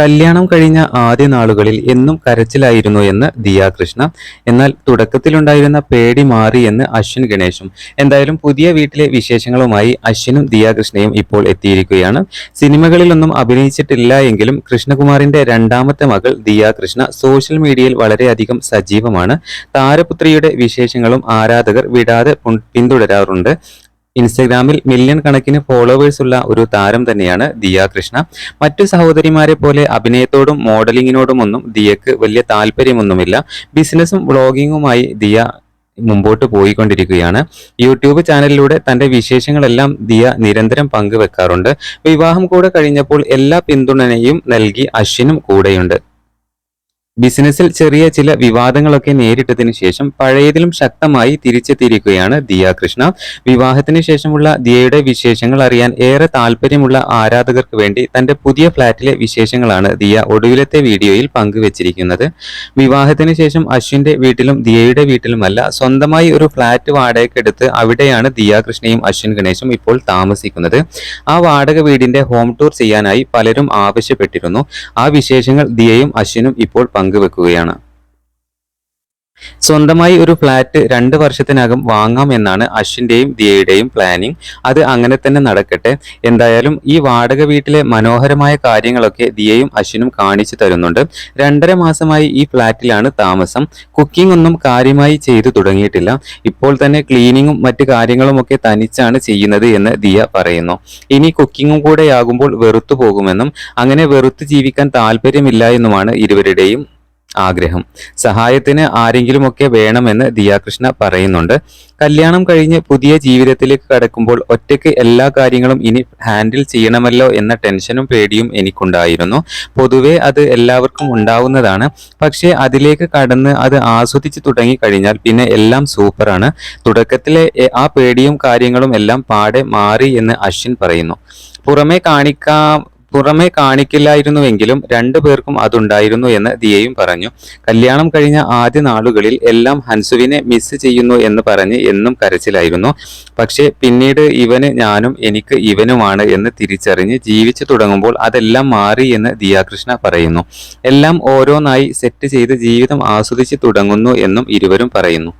കല്യാണം കഴിഞ്ഞ ആദ്യ നാളുകളിൽ എന്നും കരച്ചിലായിരുന്നു എന്ന് ദിയ കൃഷ്ണ എന്നാൽ തുടക്കത്തിലുണ്ടായിരുന്ന പേടി മാറി എന്ന് അശ്വിൻ ഗണേഷും. എന്തായാലും പുതിയ വീട്ടിലെ വിശേഷങ്ങളുമായി അശ്വിനും ദിയ കൃഷ്ണയും ഇപ്പോൾ എത്തിയിരിക്കുകയാണ്. സിനിമകളിലൊന്നും അഭിനയിച്ചിട്ടില്ല എങ്കിലും കൃഷ്ണകുമാറിന്റെ രണ്ടാമത്തെ മകൾ ദിയ കൃഷ്ണ സോഷ്യൽ മീഡിയയിൽ വളരെയധികം സജീവമാണ്. താരപുത്രിയുടെ വിശേഷങ്ങളും ആരാധകർ വിടാതെ പിന്തുടരാറുണ്ട്. ഇൻസ്റ്റഗ്രാമിൽ മില്യൺ കണക്കിന് ഫോളോവേഴ്സ് ഉള്ള ഒരു താരം തന്നെയാണ് ദിയ കൃഷ്ണ. മറ്റു സഹോദരിമാരെ പോലെ അഭിനയത്തോടും മോഡലിങ്ങിനോടുമൊന്നും ദിയക്ക് വലിയ താല്പര്യമൊന്നുമില്ല. ബിസിനസ്സും വ്ളോഗിങ്ങുമായി ദിയ മുമ്പോട്ട് പോയിക്കൊണ്ടിരിക്കുകയാണ്. യൂട്യൂബ് ചാനലിലൂടെ തന്റെ വിശേഷങ്ങളെല്ലാം ദിയ നിരന്തരം പങ്കുവെക്കാറുണ്ട്. വിവാഹം കൂടെ കഴിഞ്ഞപ്പോൾ എല്ലാ പിന്തുണനയും നൽകി അശ്വിനും കൂടെയുണ്ട്. ബിസിനസ്സിൽ ചെറിയ ചില വിവാദങ്ങളൊക്കെ നേരിട്ടതിനു ശേഷം പഴയതിലും ശക്തമായി തിരിച്ചെത്തിയിരിക്കുകയാണ് ദിയ കൃഷ്ണ. വിവാഹത്തിന് ശേഷമുള്ള ദിയയുടെ വിശേഷങ്ങൾ അറിയാൻ ഏറെ താല്പര്യമുള്ള ആരാധകർക്ക് വേണ്ടി തന്റെ പുതിയ ഫ്ളാറ്റിലെ വിശേഷങ്ങളാണ് ദിയ ഒടുവിലത്തെ വീഡിയോയിൽ പങ്കുവച്ചിരിക്കുന്നത്. വിവാഹത്തിന് ശേഷം അശ്വിന്റെ വീട്ടിലും ദിയയുടെ വീട്ടിലുമല്ല സ്വന്തമായി ഒരു ഫ്ളാറ്റ് വാടകയ്ക്കെടുത്ത് അവിടെയാണ് ദിയ കൃഷ്ണയും അശ്വിൻ ഗണേശും ഇപ്പോൾ താമസിക്കുന്നത്. ആ വാടക വീടിന്റെ ഹോം ടൂർ ചെയ്യാനായി പലരും ആവശ്യപ്പെട്ടിരുന്നു. ആ വിശേഷങ്ങൾ ദിയയും അശ്വിനും ഇപ്പോൾ പങ്കുവെക്കുകയാണ് സ്വന്തമായി ഒരു ഫ്ലാറ്റ് രണ്ട് വർഷത്തിനകം വാങ്ങാം എന്നാണ് അശ്വിന്റെയും ദിയയുടെയും പ്ലാനിങ് അത് അങ്ങനെ തന്നെ നടക്കട്ടെ. എന്തായാലും ഈ വാടക വീട്ടിലെ മനോഹരമായ കാര്യങ്ങളൊക്കെ ദിയയും അശ്വിനും കാണിച്ചു തരുന്നുണ്ട്. രണ്ടര മാസമായി ഈ ഫ്ലാറ്റിലാണ് താമസം. കുക്കിംഗ് ഒന്നും കാര്യമായി ചെയ്തു തുടങ്ങിയിട്ടില്ല. ഇപ്പോൾ തന്നെ ക്ലീനിങ്ങും മറ്റു കാര്യങ്ങളുമൊക്കെ തനിച്ചാണ് ചെയ്യുന്നത് എന്ന് ദിയ പറയുന്നു. ഇനി കുക്കിങ്ങും കൂടെ ആകുമ്പോൾ വെറുത്തു പോകുമെന്നും അങ്ങനെ വെറുത്ത് ജീവിക്കാൻ താല്പര്യമില്ല എന്നുമാണ് ഇരുവരുടെയും ആഗ്രഹം. സഹായത്തിന് ആരെങ്കിലുമൊക്കെ വേണമെന്ന് ദിയാകൃഷ്ണ പറയുന്നുണ്ട്. കല്യാണം കഴിഞ്ഞ് പുതിയ ജീവിതത്തിലേക്ക് കടക്കുമ്പോൾ ഒറ്റയ്ക്ക് എല്ലാ കാര്യങ്ങളും ഇനി ഹാൻഡിൽ ചെയ്യണമല്ലോ എന്ന ടെൻഷനും പേടിയും എനിക്കുണ്ടായിരുന്നു. പൊതുവേ അത് എല്ലാവർക്കും ഉണ്ടാവുന്നതാണ്. പക്ഷേ അതിലേക്ക് കടന്ന് അത് ആസ്വദിച്ചു തുടങ്ങി കഴിഞ്ഞാൽ പിന്നെ എല്ലാം സൂപ്പറാണ് തുടക്കത്തിലെ ആ പേടിയും കാര്യങ്ങളും എല്ലാം പാടെ മാറി എന്ന് അശ്വിൻ പറയുന്നു. പുറമെ കാണിക്കാം പുറമെ കാണിക്കില്ലായിരുന്നുവെങ്കിലും രണ്ടു പേർക്കും അതുണ്ടായിരുന്നു എന്ന് ദിയയും പറഞ്ഞു. കല്യാണം കഴിഞ്ഞ ആദ്യ നാളുകളിൽ എല്ലാം ഹൻസുവിനെ മിസ് ചെയ്യുന്നു എന്ന് പറഞ്ഞ് എന്നും കരച്ചിലായിരുന്നു. പക്ഷേ പിന്നീട് ഇവന് ഞാനും എനിക്ക് ഇവനുമാണ് എന്ന് തിരിച്ചറിഞ്ഞ് ജീവിച്ചു തുടങ്ങുമ്പോൾ അതെല്ലാം മാറി എന്ന് ദിയാകൃഷ്ണ പറയുന്നു. എല്ലാം ഓരോന്നായി സെറ്റ് ചെയ്ത് ജീവിതം ആസ്വദിച്ച് തുടങ്ങുന്നു എന്നും ഇരുവരും പറയുന്നു.